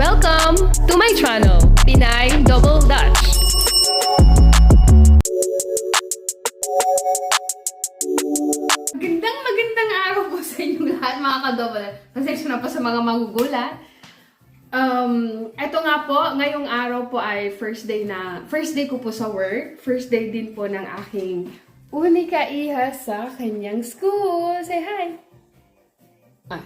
Welcome to my channel, Pinay Double Dutch. Magandang magandang araw po sa inyong lahat mga kadobal. Pasensya na po sa mga magugulat. Um, eto nga po, ngayong araw po ay first day na, first day ko po sa work. First day din po ng aking unika iha sa kanyang school. Say hi! Ah,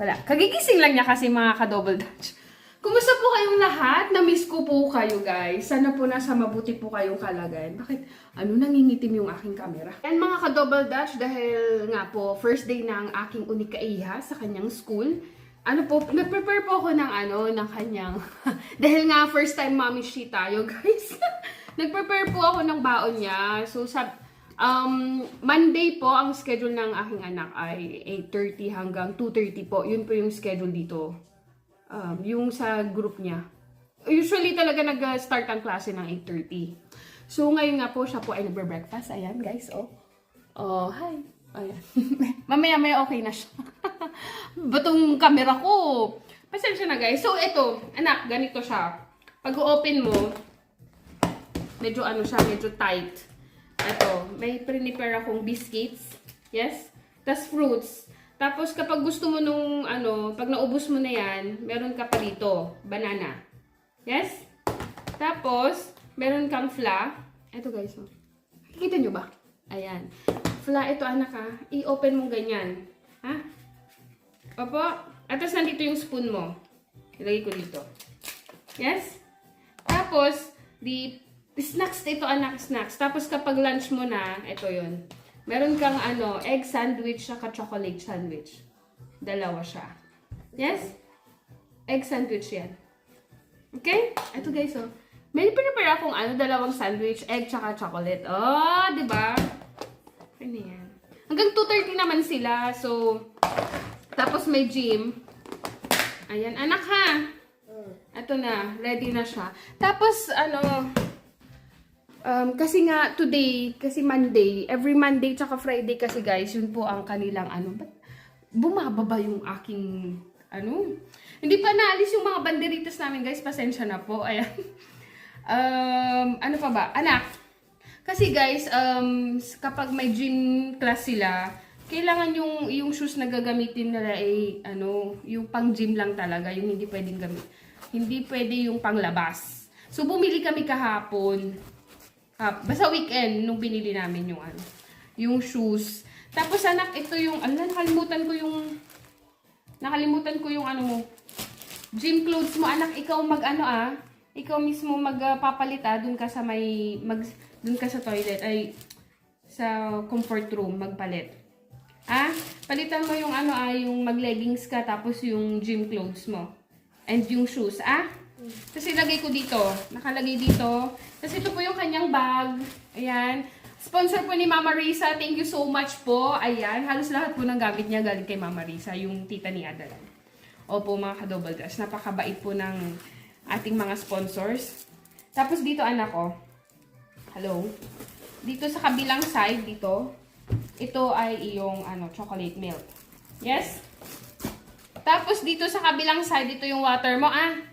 wala. Kagigising lang niya kasi mga ka-double dutch. Kumusta po kayong lahat? Na-miss ko po kayo guys. Sana po nasa mabuti po kayong kalagayan. Bakit? Ano nangingitim yung aking camera? Yan mga ka-double dutch dahil nga po first day ang aking unika iha sa kanyang school. Ano po, nag-prepare po ako ng ano, ng kanyang, dahil nga first time mommy she tayo guys. nag-prepare po ako ng baon niya. So, sab, Um, Monday po, ang schedule ng aking anak ay 8.30 hanggang 2.30 po. Yun po yung schedule dito. Um, yung sa group niya. Usually talaga nag-start ang klase ng 8.30. So, ngayon nga po, siya po ay nagbe-breakfast. Ayan, guys, oh. Oh, hi. Ayan. Mamaya-maya okay na siya. Batong camera ko. Pasensya na, guys. So, ito, anak, ganito siya. Pag open mo, medyo ano siya, medyo tight. Ito, may prepare akong biscuits. Yes? Tapos fruits. Tapos kapag gusto mo nung ano, pag naubos mo na yan, meron ka pa dito, banana. Yes? Tapos, meron kang fla. Ito guys, oh. Nakikita nyo ba? Ayan. Fla, ito anak ha. I-open mo ganyan. Ha? Opo. At tapos nandito yung spoon mo. Ilagay ko dito. Yes? Tapos, di snacks ito anak, snacks. Tapos kapag lunch mo na, ito yun. Meron kang ano, egg sandwich saka chocolate sandwich. Dalawa siya. Yes? Egg sandwich yan. Okay? Ito guys, oh. May prepare akong ano, dalawang sandwich, egg tsaka chocolate. Oh, di ba? Ano yan? Hanggang 2.30 naman sila. So, tapos may gym. Ayan, anak ha. Ito na, ready na siya. Tapos, ano, Um, kasi nga, today, kasi Monday, every Monday tsaka Friday kasi guys, yun po ang kanilang ano, ba't bumababa yung aking, ano, hindi pa naalis yung mga banderitas namin guys, pasensya na po, ayan. um, ano pa ba? Anak, kasi guys, um, kapag may gym class sila, kailangan yung yung shoes na gagamitin nila ay ano, yung pang gym lang talaga, yung hindi pwedeng gamit. Hindi pwede yung panglabas. So bumili kami kahapon. Ah, basta weekend nung binili namin yung ano, yung shoes. Tapos anak, ito yung ano, nakalimutan ko yung nakalimutan ko yung ano mo. Gym clothes mo, anak, ikaw mag ano ah. Ikaw mismo magpapalit ah, dun ka sa may mag dun ka sa toilet ay sa comfort room magpalit. Ah, palitan mo yung ano ah, yung mag-leggings ka tapos yung gym clothes mo. And yung shoes, ah? Tapos ilagay ko dito. Nakalagay dito. Tapos ito po yung kanyang bag. Ayan. Sponsor po ni Mama Risa. Thank you so much po. Ayan. Halos lahat po ng gamit niya galing kay Mama Risa. Yung tita ni Adalan. Opo mga ka-double dash. Napakabait po ng ating mga sponsors. Tapos dito anak ko. Hello. Dito sa kabilang side, dito. Ito ay iyong ano, chocolate milk. Yes? Tapos dito sa kabilang side, ito yung water mo, ah.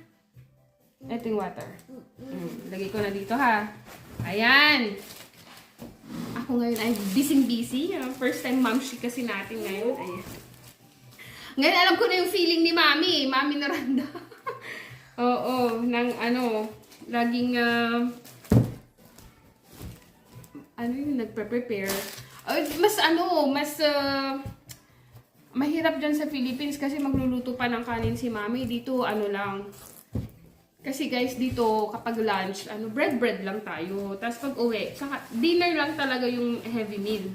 Ito yung water. Mm, lagay ko na dito, ha. Ayan. Ako ngayon ay busy-busy. First time mamshi kasi natin ngayon. Ayan. Ngayon alam ko na yung feeling ni Mami. Mami Naranda. Oo, ng ano, laging, ah, ano yung nagpe-prepare. Ay, mas ano, mas, ah, mahirap dyan sa Philippines kasi magluluto pa ng kanin si mami. Dito, ano lang. Kasi guys, dito, kapag lunch, ano, bread-bread lang tayo. Tapos pag uwi, saka, dinner lang talaga yung heavy meal.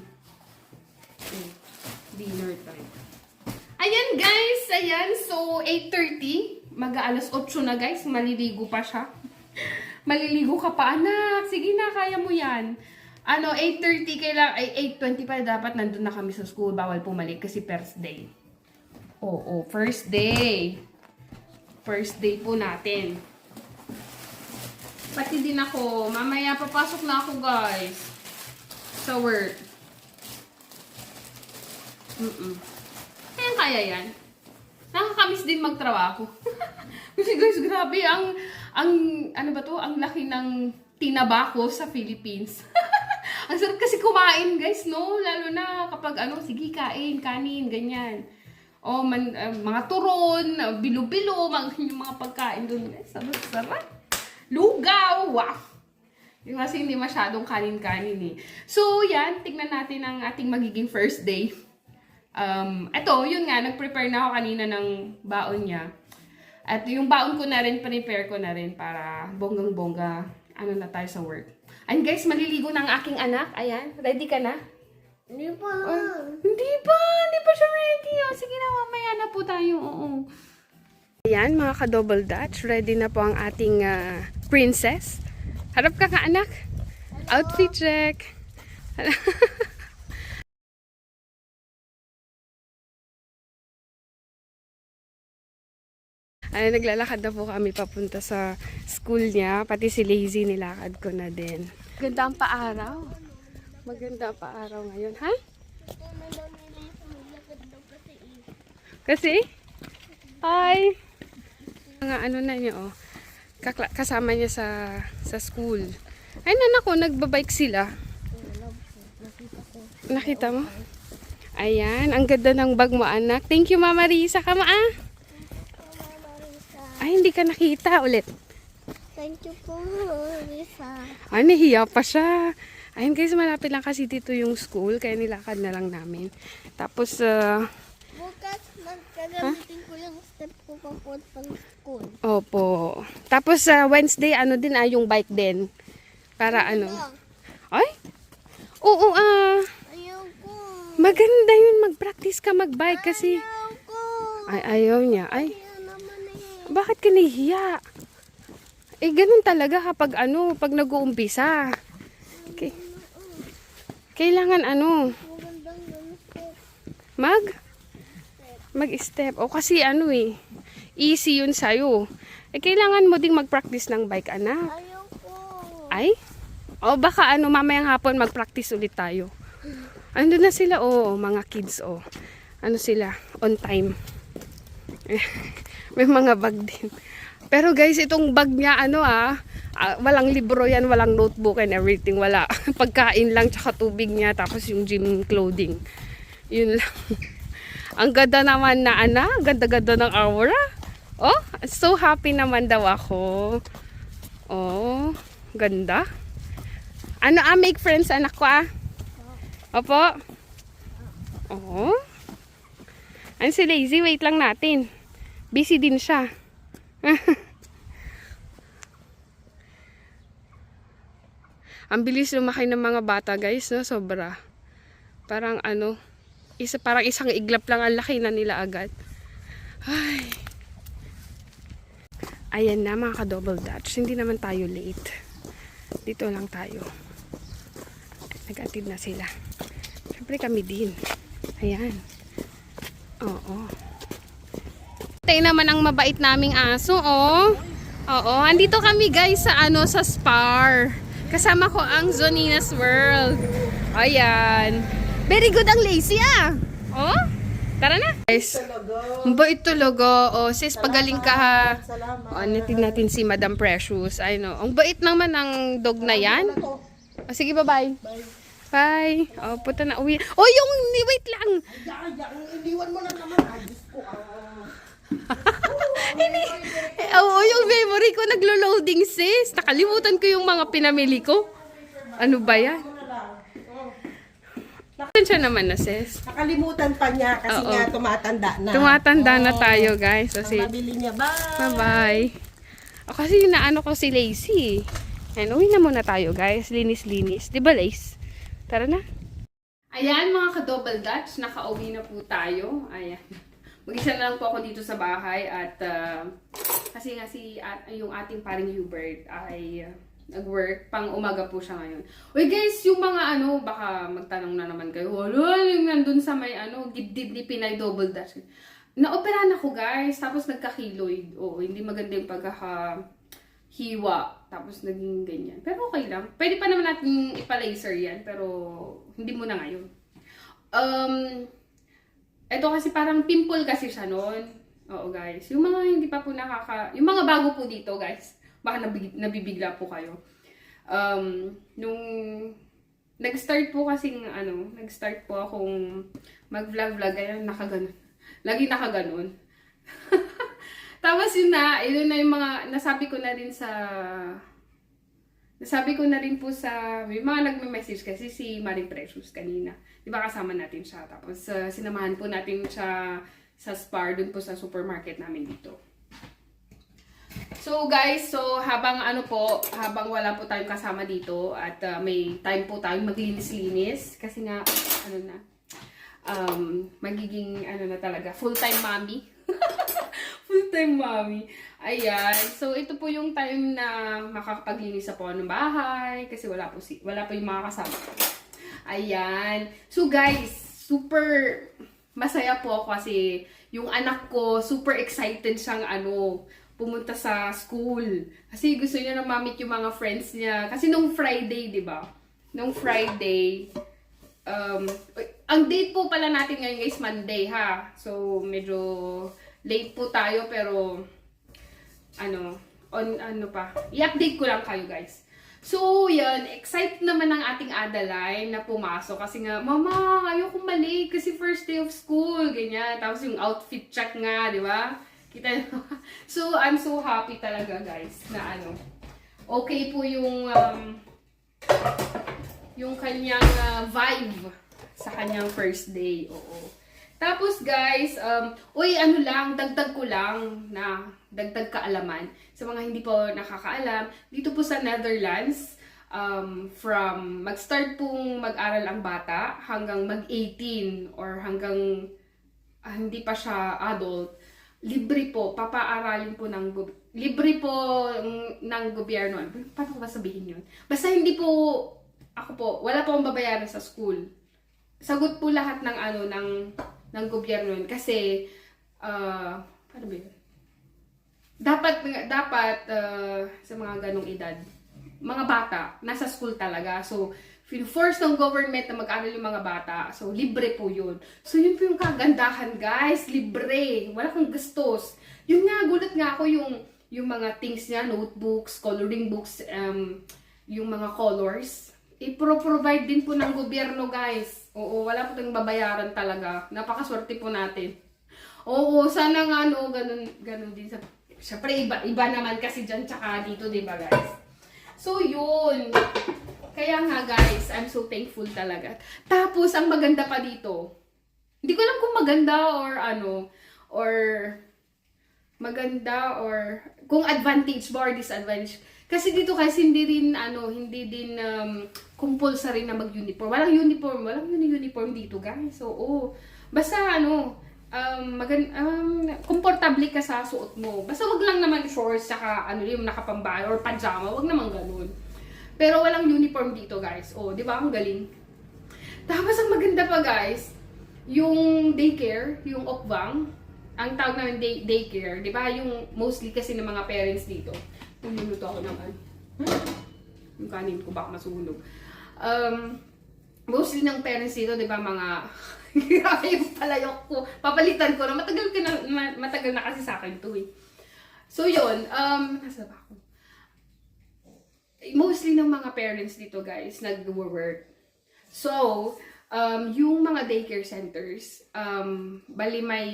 Mm, Dinner time. Ayan guys, ayan. So, 8.30. Mag-aalas 8 na guys. Maliligo pa siya. Maliligo ka pa, anak. Sige na, kaya mo yan. Ano, 8.30 kailangan, ay 8.20 pa dapat nandun na kami sa school. Bawal pumalik kasi first day. Oo, first day. First day po natin. Pati din ako. Mamaya papasok na ako guys. Sa work. Mm-mm. Kaya kaya yan. Nakakamiss din magtrabaho. Kasi guys, grabe, ang, ang, ano ba to, ang laki ng tinabako sa Philippines. ang sarap kasi kumain, guys, no? Lalo na kapag, ano, sige, kain, kanin, ganyan. O, man, ah, mga turon, bilo-bilo, mga, yung mga pagkain doon. Sarap-sarap. Lugaw, wow! Yung kasi hindi masyadong kanin-kanin eh. So, yan, tignan natin ang ating magiging first day. Um, eto, yun nga, nag-prepare na ako kanina ng baon niya. At yung baon ko na rin, prepare ko na rin para bonggang-bongga, ano na tayo sa work. And guys, maliligo na ang aking anak. Ayan, ready ka na? Hindi pa. Oh, hindi pa, hindi pa siya ready. Oh, sige na, mamaya na po tayo. Oo. Ayan, mga ka-double dutch, ready na po ang ating ah, princess. Harap ka ka, anak. Outfit check. Ay, naglalakad na po kami papunta sa school niya. Pati si Lazy nilakad ko na din. Ganda ang paaraw. Maganda ang paaraw ngayon, ha? Kasi? Hi! Mga ano na niya, oh. Kasama niya sa sa school. Ay, nanak ko, nagbabike sila. Nakita mo? Ayan, ang ganda ng bag mo, anak. Thank you, Mama Risa. Kama, ah. Ay, hindi ka nakita ulit. Thank you po, Lisa. Ay, nahiya pa siya. Ayun guys, malapit lang kasi dito yung school, kaya nilakad na lang namin. Tapos, ah, Bukas, magkagamitin ko yung step ko papuntang school. opo. Tapos, sa Wednesday, ano din, ah, yung bike din. Para ano. Ay? Oo, ah. Ayaw ko. Maganda yun, mag-practice ka mag-bike kasi. Ayaw ko. Ay, ayaw niya. Ay, eh. bakit ka nahihiya? Eh, ganun talaga kapag ano, pag nag-uumpisa. Okay. Kailangan ano. Mag? Mag-step. O kasi ano eh, easy yun sa'yo. Eh, kailangan mo ding mag-practice ng bike, anak. Ayaw ko. Ay? O baka ano, mamayang hapon mag-practice ulit tayo. Ando na sila, o mga kids, o. Ano sila, on time. May mga bag din. Pero guys, itong bag niya, ano ah, ah, walang libro yan, walang notebook and everything, wala. Pagkain lang, tsaka tubig niya, tapos yung gym clothing. Yun lang. Ang ganda naman na ana, ganda-ganda ng aura. Oh, so happy naman daw ako. Oh, ganda. Ano ah, make friends anak ko ah. Opo. Oh. Ano si Lazy? Wait lang natin. Busy din siya. Ang bilis lumaki ng mga bata guys, no? Sobra. Parang ano, isa, parang isang iglap lang ang laki na nila agad. Ay. Ayan na mga ka-double dutch. Hindi naman tayo late. Dito lang tayo. Nag-atid na sila. Siyempre kami din. Ayan. Oo. Tayo naman ang mabait naming aso, oh. Oo, andito kami guys sa ano sa Spar. Kasama ko ang Zonina's World. Ayan. Very good ang lazy ah. Oh, tara na. Guys, ang bait talaga. Oh, sis, pagaling ka ha. Salamat. Oh, natin natin si Madam Precious. I know. Ang bait naman ng dog na yan. Oh, sige, bye-bye. Bye. Oh, punta na uwi. Oh, yung, wait lang. Ay, ay, iniwan mo na naman. Ay, ko. ah. Eh, Oo, yung memory ko naglo-loading sis. Nakalimutan ko yung mga pinamili ko. Ano ba yan? Pasensya naman na sis. Nakalimutan pa niya kasi Oo. nga tumatanda na. Tumatanda na tayo guys. Ang Kasi, mabili niya ba? bye-bye. O, kasi naano ko si Lacey. Ayan, uwi na muna tayo guys. Linis-linis. Di ba Lace? Tara na. Ayan mga ka-double dutch. Nakauwi na po tayo. Ayan. Mag-isa na lang po ako dito sa bahay at ah, kasi nga si at, yung ating paring Hubert ay ah, nag-work pang umaga po siya ngayon. Uy guys, yung mga ano, baka magtanong na naman kayo, wala yung nandun sa may ano, dibdib ni Pinay double dash. Naoperahan ako guys, tapos nagka-keloid. Oo, hindi maganda yung pagkaka hiwa, tapos naging ganyan. Pero okay lang. Pwede pa naman natin ipa-laser yan, pero hindi mo na ngayon. Um, ito kasi parang pimple kasi siya noon. Oo, guys. Yung mga hindi pa po nakaka... Yung mga bago po dito, guys. Baka nabibigla po kayo. Um, nung... Nag-start po kasi ano, nag-start po akong mag-vlog-vlog, ayun, nakaganon. Lagi nakaganon. Tapos yun na, yun na yung mga, nasabi ko na rin sa, nasabi ko na rin po sa, may mga nagme-message kasi si Maring Precious kanina. Di ba kasama natin siya? Tapos uh, sinamahan po natin siya sa Spar, dun po sa supermarket namin dito. So guys, so habang ano po, habang wala po tayong kasama dito at uh, may time po tayong maglinis-linis kasi nga ano na um magiging ano na talaga full-time mommy. full-time mommy. Ayan. So ito po yung time na makakapaglinis sa po ng bahay kasi wala po si wala po yung mga kasama. Ayan. So guys, super masaya po ako kasi yung anak ko super excited siyang ano pumunta sa school. Kasi gusto niya na mamit yung mga friends niya. Kasi nung Friday, di ba? Nung Friday, um, ang date po pala natin ngayon guys, Monday ha. So, medyo late po tayo pero ano, on ano pa, i-update ko lang kayo guys. So, yan, excited naman ang ating Adeline na pumasok kasi nga, Mama, ayoko mali kasi first day of school, ganyan. Tapos yung outfit check nga, di ba? Kita? So, I'm so happy talaga guys na ano, okay po yung um, yung kanyang uh, vibe sa kanyang first day. Oo. Tapos guys, um, uy, ano lang, dagdag ko lang na dagdag kaalaman sa mga hindi po nakakaalam. Dito po sa Netherlands, um, from mag-start pong mag-aral ang bata hanggang mag-18 or hanggang ah, hindi pa siya adult, libre po, papaaralin po ng libre po ng, ng gobyerno. Ano Paano ko ba sabihin yun? Basta hindi po, ako po, wala po akong babayaran sa school. Sagot po lahat ng ano, ng, ng gobyerno yun. Kasi, ah, paano ba yun? Dapat, dapat, ah, sa mga ganong edad, mga bata, nasa school talaga. So, force ng government na mag-aral yung mga bata. So, libre po yun. So, yun po yung kagandahan, guys. Libre. Wala kang gastos. Yun nga, gulat nga ako yung, yung mga things niya, notebooks, coloring books, um, yung mga colors. I-provide din po ng gobyerno, guys. Oo, wala po tayong babayaran talaga. Napakaswerte po natin. Oo, sana nga, no, ganun, ganun din sa... Siyempre, iba, iba naman kasi dyan, tsaka dito, di ba, guys? So, yun. Kaya nga guys, I'm so thankful talaga. Tapos, ang maganda pa dito, hindi ko alam kung maganda or ano, or maganda or kung advantage ba or disadvantage. Kasi dito kasi hindi rin ano, hindi din um, compulsory na mag-uniform. Walang uniform, walang uni- uniform dito, guys. So, oh, basta ano, um, magan um, komportable ka sa suot mo. Basta wag lang naman shorts saka ano yung nakapambay or pajama, wag naman ganun. Pero walang uniform dito, guys. Oh, 'di ba? Ang galing. Tapos ang maganda pa, guys, yung daycare, yung okbang, ang tawag namin day, daycare, 'di ba? Yung mostly kasi ng mga parents dito. Niluluto ako ng ano. Yung kanin ko baka masunog. Um, mostly ng parents dito, 'di ba, mga grabe yung palayok ko. Papalitan ko na matagal ka na ma- matagal na kasi sa akin 'to eh. So 'yun, um nasa ba ako? Mostly ng mga parents dito, guys, nag-work. So, um, yung mga daycare centers, um, bali may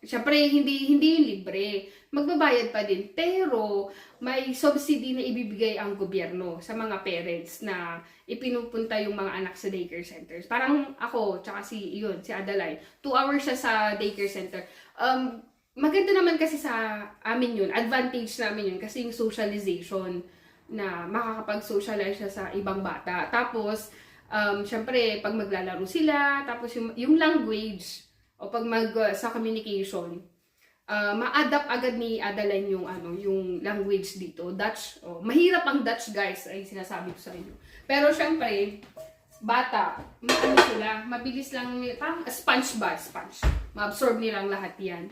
Siyempre, hindi, hindi libre. Magbabayad pa din. Pero, may subsidy na ibibigay ang gobyerno sa mga parents na ipinupunta yung mga anak sa daycare centers. Parang ako, tsaka si, yun, si Adeline. Two hours siya sa daycare center. Um, maganda naman kasi sa amin yun. Advantage namin yun kasi yung socialization na makakapag-socialize siya sa ibang bata. Tapos, um, syempre, pag maglalaro sila, tapos yung, yung language, o pag mag uh, sa communication, uh, ma-adapt agad ni Adeline yung ano, yung language dito, Dutch. Oh, mahirap ang Dutch, guys, ay sinasabi ko sa inyo. Pero syempre, bata, ano sila, mabilis lang, parang sponge ba, sponge. Ma-absorb nilang lahat 'yan.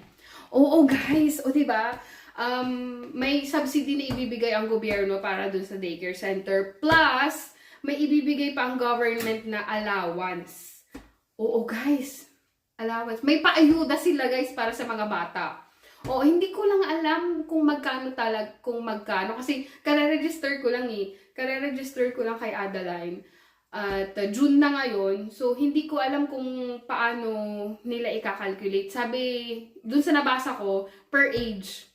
Oo, guys, o 'di ba? Um, may subsidy na ibibigay ang gobyerno para dun sa daycare center. Plus, may ibibigay pa ang government na allowance. Oo, guys. allowance. May paayuda sila guys para sa mga bata. O, hindi ko lang alam kung magkano talag, kung magkano. Kasi, kare-register ko lang eh. Kare-register ko lang kay Adeline. At uh, June na ngayon. So, hindi ko alam kung paano nila i-calculate. Sabi, dun sa nabasa ko, per age.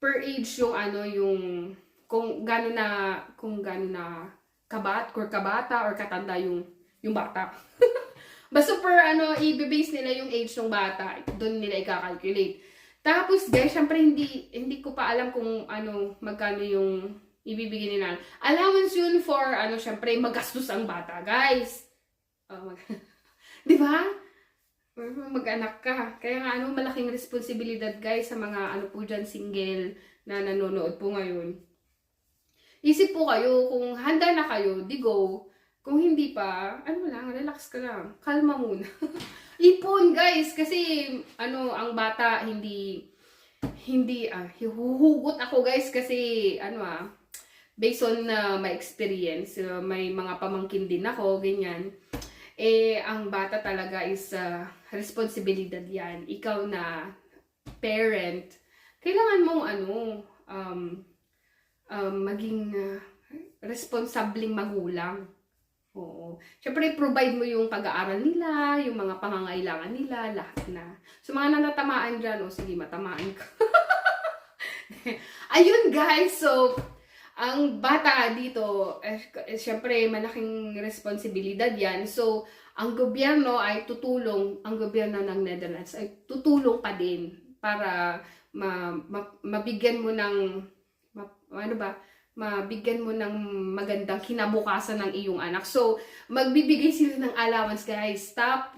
Per age yung ano, yung, kung gano'n na, kung gano'n na kabat, or kabata, or katanda yung, yung bata. Basta per ano, i-base nila yung age ng bata. Doon nila i-calculate. Tapos guys, syempre hindi hindi ko pa alam kung ano magkano yung ibibigay nila. Allowance yun for ano syempre magastos ang bata, guys. Oh, mag- 'Di ba? Mag-anak ka. Kaya nga ano malaking responsibilidad guys sa mga ano po diyan single na nanonood po ngayon. Isip po kayo kung handa na kayo, di go. Kung hindi pa, ano lang, relax ka lang. Kalma muna. Ipon, guys, kasi ano, ang bata hindi hindi ah hihuhugot ako guys kasi ano ah based on uh, my experience, uh, may mga pamangkin din ako, ganyan. Eh, ang bata talaga is uh, responsibilidad yan. Ikaw na parent, kailangan mong ano, um, um, maging uh, responsabling magulang. Oo. Siyempre, provide mo yung pag-aaral nila, yung mga pangangailangan nila, lahat na. So, mga nanatamaan dyan, o sige, matamaan ka. Ayun, guys. So, ang bata dito, eh, eh, siyempre, malaking responsibilidad yan. So, ang gobyerno ay tutulong, ang gobyerno ng Netherlands ay tutulong pa din para ma, ma- mabigyan mo ng, ma- ano ba, mabigyan mo ng magandang kinabukasan ng iyong anak. So, magbibigay sila ng allowance, guys. Stop,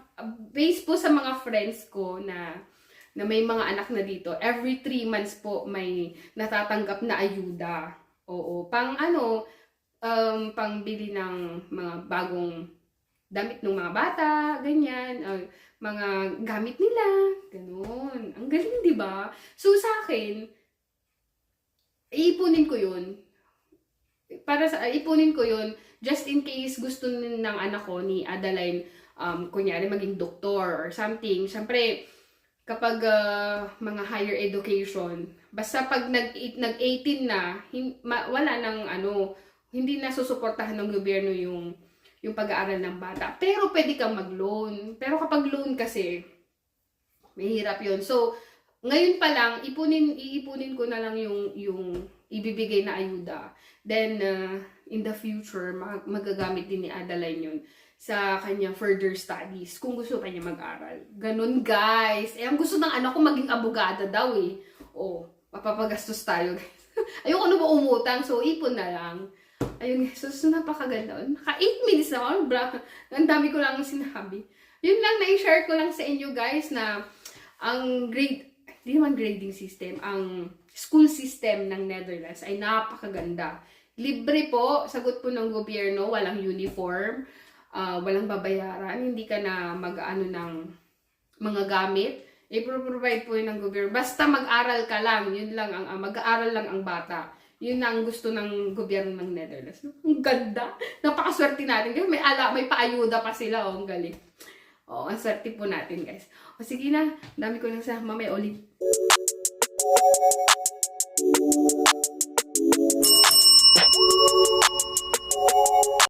based po sa mga friends ko na na may mga anak na dito, every 3 months po may natatanggap na ayuda. Oo, pang ano, um, pang bili ng mga bagong damit ng mga bata, ganyan, uh, mga gamit nila, ganun. Ang galing, di ba? So, sa akin, iipunin ko yun. Para sa, ipunin ko yun, just in case gusto ng anak ko ni Adeline, um, kunyari maging doktor or something. Siyempre, kapag ah, mga higher education, basta pag nag, nag-18 na, hin, ma, wala nang ano, hindi na susuportahan ng gobyerno yung yung pag-aaral ng bata. Pero pwede kang mag-loan. Pero kapag loan kasi, mahirap yun. So, ngayon pa lang, ipunin, iipunin ko na lang yung, yung ibibigay na ayuda. Then, uh, in the future, mag- magagamit din ni Adeline yun sa kanyang further studies kung gusto pa niya mag-aral. Ganun, guys. Eh, ang gusto ng anak ko maging abogada daw eh. O, mapapagastos tayo, guys. Ayoko na ba umutang, so ipon na lang. Ayun, guys. So, napakaganda. Naka 8 minutes na ako. Ang dami ko lang sinabi. Yun lang, na-share ko lang sa inyo, guys, na ang grade, hindi naman grading system, ang school system ng Netherlands ay napakaganda. Libre po, sagot po ng gobyerno, walang uniform, ah, walang babayaran, hindi ka na mag-ano ng mga gamit. I-provide po yun ng gobyerno. Basta mag-aral ka lang, yun lang, ang, ang mag-aaral lang ang bata. Yun na ang gusto ng gobyerno ng Netherlands. Ang ganda. Napakaswerte natin. Kasi may ala, may paayuda pa sila. Oh, ang galing. Oh, ang swerte po natin, guys. O sige na, dami ko nang sa mamaya ulit.